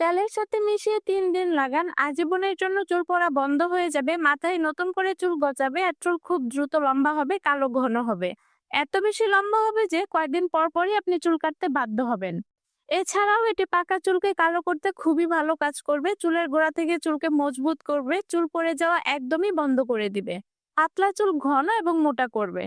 তেলের সাথে মিশিয়ে তিন দিন লাগান। আজীবনের জন্য চুল পড়া বন্ধ হয়ে যাবে। মাথায় নতুন করে চুল গজাবে। আর চুল খুব দ্রুত লম্বা হবে, কালো ঘন হবে। এত বেশি লম্বা হবে যে কয়েকদিন পর পরই আপনি চুল কাটতে বাধ্য হবেন। এছাড়াও এটি পাকা চুলকে কালো করতে খুবই ভালো কাজ করবে। চুলের গোড়া থেকে চুলকে মজবুত করবে। চুল পড়ে যাওয়া একদমই বন্ধ করে দিবে। পাতলা চুল ঘন এবং মোটা করবে।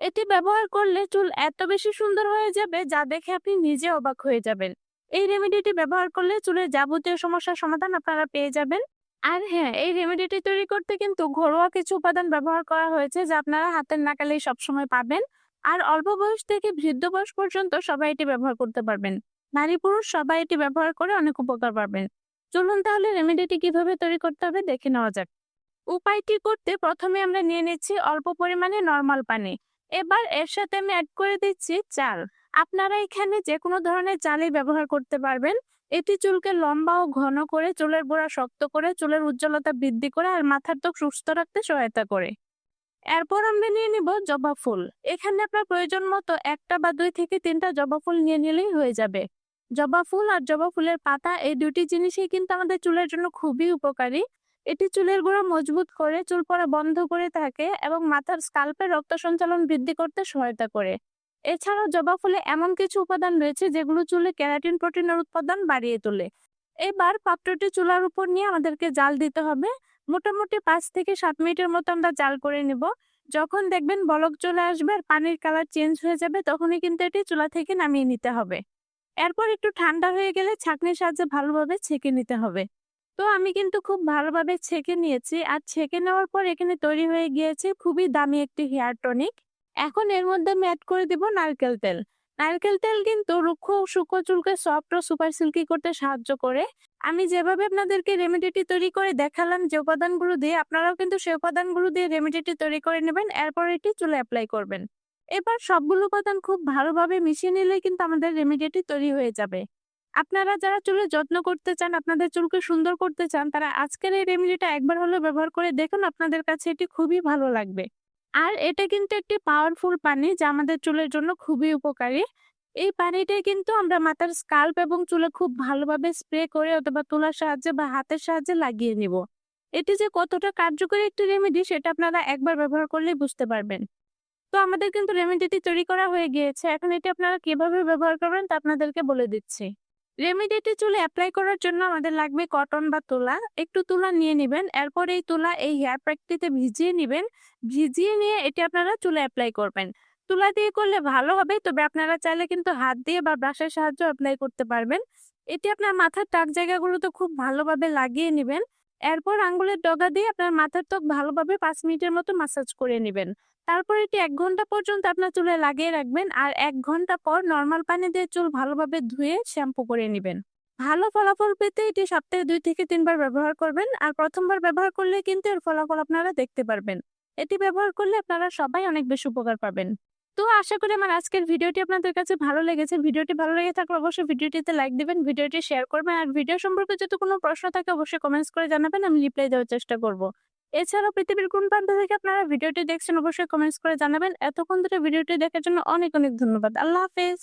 এটি ব্যবহার করলে চুল এত বেশি সুন্দর হয়ে যাবে যা দেখে আপনি নিজে অবাক হয়ে যাবেন। এই রেমেডিটি ব্যবহার করলে চুলের যাবতীয় সমস্যার সমাধান আপনারা পেয়ে যাবেন। আর হ্যাঁ এই রেমেডিটি তৈরি করতে কিন্তু ঘরোয়া কিছু উপাদান ব্যবহার করা হয়েছে যা আপনারা হাতের নাকালেই সবসময় পাবেন। আর অল্প বয়স থেকে বৃদ্ধ বয়স পর্যন্ত সবাই এটি ব্যবহার করতে পারবেন। নারী পুরুষ সবাই এটি ব্যবহার করে অনেক উপকার পাবেন। চলুন তাহলে রেমেডিটি কীভাবে তৈরি করতে হবে দেখে নেওয়া যাক। উপায়টি করতে প্রথমে আমরা নিয়ে নিচ্ছি অল্প পরিমাণে নর্মাল পানি। এবার এর সাথে আমি অ্যাড করে দিচ্ছি চাল। আপনারা এখানে যে কোনো ধরনের চালই ব্যবহার করতে পারবেন। এটি চুলকে লম্বা ও ঘন করে, চুলের গোড়া শক্ত করে, চুলের উজ্জ্বলতা বৃদ্ধি করে আর মাথার ত্বক সুস্থ রাখতে সহায়তা করে। এরপর আমরা নিয়ে নিব জবা ফুল। এখানে আপনার প্রয়োজন মতো একটা বা দুই থেকে তিনটা জবা ফুল নিয়ে নিলেই হয়ে যাবে। জবা ফুল আর জবা ফুলের পাতা এই দুটি জিনিসই কিন্তু আমাদের চুলের জন্য খুবই উপকারী। এটি চুলের গোড়া মজবুত করে, চুল পড়া বন্ধ করে থাকে এবং মাথার স্কাল্পে রক্ত সঞ্চালন বৃদ্ধি করতে সহায়তা করে। এছাড়াও জবা ফুলে এমন কিছু উপাদান রয়েছে যেগুলো চুলে ক্যারাটিন প্রোটিনের উৎপাদন বাড়িয়ে তোলে। এবার পাত্রটি চুলার উপর নিয়ে আমাদেরকে জাল দিতে হবে। মোটামুটি পাঁচ থেকে সাত মিনিটের মতো আমরা জাল করে নিব। যখন দেখবেন বলক চলে আসবে আর পানির কালার চেঞ্জ হয়ে যাবে, তখনই কিন্তু এটি চুলা থেকে নামিয়ে নিতে হবে। এরপর একটু ঠান্ডা হয়ে গেলে ছাঁকনির সাহায্যে ভালোভাবে ছেঁকে নিতে হবে। তো আমি কিন্তু খুব ভালোভাবে ছেঁকে নিয়েছি। আর ছেঁকে নেওয়ার পর এখানে তৈরি হয়ে গিয়েছে খুবই দামি একটি হেয়ার টনিক। এখন এর মধ্যে আমি অ্যাড করে দিব নারকেল তেল। নারকেল তেল কিন্তু রুক্ষ শুকো চুলকে সফট ও সুপার সিল্কি করতে সাহায্য করে। আমি যেভাবে আপনাদেরকে রেমেডিটি তৈরি করে দেখালাম, যে উপাদানগুলো দিয়ে আপনারাও কিন্তু সেই উপাদানগুলো দিয়ে রেমেডিটি তৈরি করে নেবেন, এরপর এটি চুলে অ্যাপ্লাই করবেন। এবার সবগুলো উপাদান খুব ভালোভাবে মিশিয়ে নিলে কিন্তু আমাদের রেমেডিটি তৈরি হয়ে যাবে। আপনারা যারা চুলের যত্ন করতে চান, আপনাদের চুলকে সুন্দর করতে চান, তারা আজকের এই রেমেডিটা একবার হলেও ব্যবহার করে দেখুন, আপনাদের কাছে এটি খুবই ভালো লাগবে। আর এটা কিন্তু একটি পাওয়ারফুল পানি যা আমাদের চুলের জন্য খুবই উপকারী। এই পানিটা কিন্তু আমরা মাথার স্কাল্প এবং চুলে খুব ভালোভাবে স্প্রে করে অথবা তোলার সাহায্যে বা হাতের সাহায্যে লাগিয়ে নিব। এটি যে কতটা কার্যকরী একটি রেমেডি সেটা আপনারা একবার ব্যবহার করলেই বুঝতে পারবেন। তো আমাদের কিন্তু রেমেডিটি তৈরি করা হয়ে গিয়েছে। এখন এটি আপনারা কীভাবে ব্যবহার করবেন তা আপনাদেরকে বলে দিচ্ছি। রেমেডিটি চুলে অ্যাপ্লাই করার জন্য আমাদের লাগবে কটন বা তুলা। একটু তুলা নিয়ে নেবেন, এরপর এই তুলা এই হেয়ার প্যাকটিতে ভিজিয়ে নেবেন। ভিজিয়ে নিয়ে এটি আপনারা চুলে অ্যাপ্লাই করবেন। তুলা দিয়ে করলে ভালো হবে, তবে আপনারা চাইলে কিন্তু হাত দিয়ে বা ব্রাশের সাহায্যে অ্যাপ্লাই করতে পারবেন। এটি আপনার মাথার টাক জায়গাগুলোতে খুব ভালোভাবে লাগিয়ে নেবেন। এরপর আঙ্গুলের ডগা দিয়ে আপনার মাথার ত্বক ভালোভাবে পাঁচ মিনিটের মতো মাসাজ করে নেবেন। তারপর এটি এক ঘণ্টা পর্যন্ত আপনার চুলে লাগিয়ে রাখবেন আর এক ঘণ্টা পর নর্মাল পানি দিয়ে চুল ভালোভাবে ধুয়ে শ্যাম্পু করে নেবেন। ভালো ফলাফল পেতে এটি সপ্তাহে দুই থেকে তিনবার ব্যবহার করবেন আর প্রথমবার ব্যবহার করলে কিন্তু এর ফলাফল আপনারা দেখতে পারবেন। এটি ব্যবহার করলে আপনারা সবাই অনেক বেশি উপকার পাবেন। তো আশা করি আমার আজকের ভিডিওটি আপনাদের কাছে ভালো লেগেছে। ভিডিওটি ভালো লেগে থাকলে অবশ্যই ভিডিওটিতে লাইক দেবেন, ভিডিওটি শেয়ার করবেন আর ভিডিও সম্পর্কে যদি কোনো প্রশ্ন থাকে অবশ্যই কমেন্টস করে জানাবেন, আমি রিপ্লাই দেওয়ার চেষ্টা করব। এছাড়াও পৃথিবীর কোন প্রান্ত থেকে আপনারা ভিডিওটি দেখছেন অবশ্যই কমেন্টস করে জানাবেন। এতক্ষণ ধরে ভিডিওটি দেখার জন্য অনেক অনেক ধন্যবাদ। আল্লাহ হাফেজ।